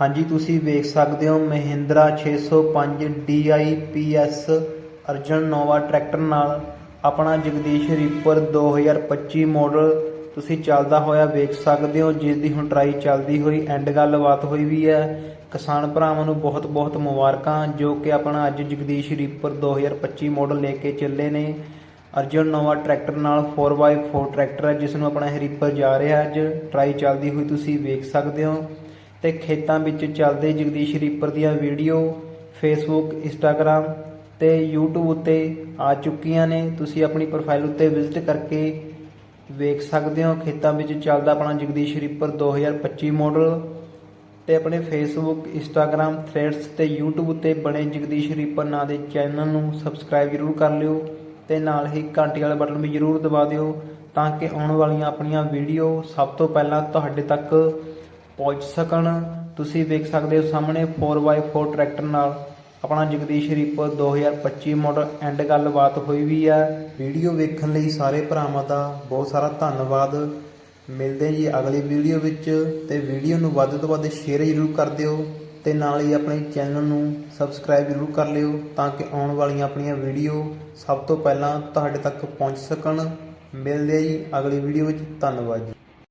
ਹਾਂਜੀ, ਤੁਸੀਂ ਵੇਖ ਸਕਦੇ ਹੋ Mahindra 605 DI PS Arjun Nova tractor ਨਾਲ ਆਪਣਾ ਜਗਦੀਸ਼ ਰੀਪਰ 2025 ਮਾਡਲ ਤੁਸੀਂ ਚੱਲਦਾ ਹੋਇਆ ਵੇਖ ਸਕਦੇ ਹੋ, ਜਿਸ ਦੀ ਹੁਣ ਟਰਾਈ ਚੱਲਦੀ ਹੋਈ, ਐਂਡ ਗੱਲਬਾਤ ਹੋਈ ਵੀ ਹੈ। ਕਿਸਾਨ ਭਰਾਵਾਂ ਨੂੰ ਬਹੁਤ ਬਹੁਤ ਮੁਬਾਰਕਾਂ, ਜੋ ਕਿ ਆਪਣਾ ਅੱਜ ਜਗਦੀਸ਼ ਰੀਪਰ 2025 ਮਾਡਲ ਲੈ ਕੇ ਚੱਲੇ ਨੇ। ਅਰਜਨ ਨੋਵਾ ਟਰੈਕਟਰ ਨਾਲ 4x4 ਟਰੈਕਟਰ ਹੈ, ਜਿਸ ਨੂੰ ਆਪਣਾ ਇਹ ਰੀਪਰ ਜਾ ਰਿਹਾ ਅੱਜ ਟਰਾਈ ਚੱਲਦੀ ਹੋਈ ਤੁਸੀਂ ਵੇਖ ਸਕਦੇ ਹੋ। ਤੇ ਖੇਤਾਂ ਵਿੱਚ ਚੱਲਦੇ ਜਗਦੀਸ਼ ਰੀਪਰ ਦੀਆਂ ਵੀਡੀਓ ਫੇਸਬੁੱਕ ਇੰਸਟਾਗ੍ਰam ਤੇ YouTube ਉੱਤੇ ਆ ਚੁੱਕੀਆਂ ਨੇ। ਤੁਸੀਂ ਆਪਣੀ ਪ੍ਰੋਫਾਈਲ ਉੱਤੇ ਵਿਜ਼ਿਟ ਕਰਕੇ ਵੇਖ ਸਕਦੇ ਹੋ ਖੇਤਾਂ ਵਿੱਚ ਚੱਲਦਾ ਆਪਣਾ ਜਗਦੀਸ਼ ਰੀਪਰ 2025 ਮਾਡਲ ਤੇ ਆਪਣੇ ਫੇਸਬੁੱਕ ਇੰਸਟਾਗ੍ਰam ਥ੍ਰੈਡਸ ਤੇ YouTube ਉੱਤੇ ਬਣੇ ਜਗਦੀਸ਼ ਰੀਪਰ ਨਾਂ ਦੇ ਚੈਨਲ ਨੂੰ ਸਬਸਕ੍ਰਾਈਬ ਜ਼ਰੂਰ ਕਰ ਲਿਓ ਤੇ ਨਾਲ ਹੀ ਘੰਟੀ ਵਾਲਾ ਬਟਨ ਵੀ ਜ਼ਰੂਰ ਦਬਾ ਦਿਓ ਤਾਂ ਕਿ ਆਉਣ ਵਾਲੀਆਂ ਆਪਣੀਆਂ ਵੀਡੀਓ ਸਭ ਤੋਂ ਪਹਿਲਾਂ ਤੁਹਾਡੇ ਤੱਕ ਪਹੁੰਚ ਸਕਣ। ਤੁਸੀਂ ਵੇਖ ਸਕਦੇ ਹੋ ਸਾਹਮਣੇ 4x4 ਟਰੈਕਟਰ ਨਾਲ ਆਪਣਾ ਜਗਦੀਸ਼ ਰੀਪਰ 2025 ਮਾਡਲ ਐਂਡ ਗੱਲਬਾਤ ਹੋਈ ਵੀ ਹੈ। ਵੀਡੀਓ ਵੇਖਣ ਲਈ ਸਾਰੇ ਭਰਾਵਾਂ ਦਾ ਬਹੁਤ ਸਾਰਾ ਧੰਨਵਾਦ। ਮਿਲਦੇ ਜੀ ਅਗਲੀ ਵੀਡੀਓ ਵਿੱਚ ਤੇ ਵੀਡੀਓ ਨੂੰ ਵੱਧ ਤੋਂ ਵੱਧ ਸ਼ੇਅਰ ਜ਼ਰੂਰ ਕਰ ਦਿਓ ਤੇ ਨਾਲ ਹੀ ਆਪਣੇ ਚੈਨਲ ਨੂੰ ਸਬਸਕ੍ਰਾਈਬ ਜ਼ਰੂਰ ਕਰ ਲਿਓ ਤਾਂ ਕਿ ਆਉਣ ਵਾਲੀਆਂ ਆਪਣੀਆਂ ਵੀਡੀਓ ਸਭ ਤੋਂ ਪਹਿਲਾਂ ਤੁਹਾਡੇ ਤੱਕ ਪਹੁੰਚ ਸਕਣ। ਮਿਲਦੇ ਹਾਂ ਜੀ ਅਗਲੀ ਵੀਡੀਓ ਵਿੱਚ। ਧੰਨਵਾਦ ਜੀ।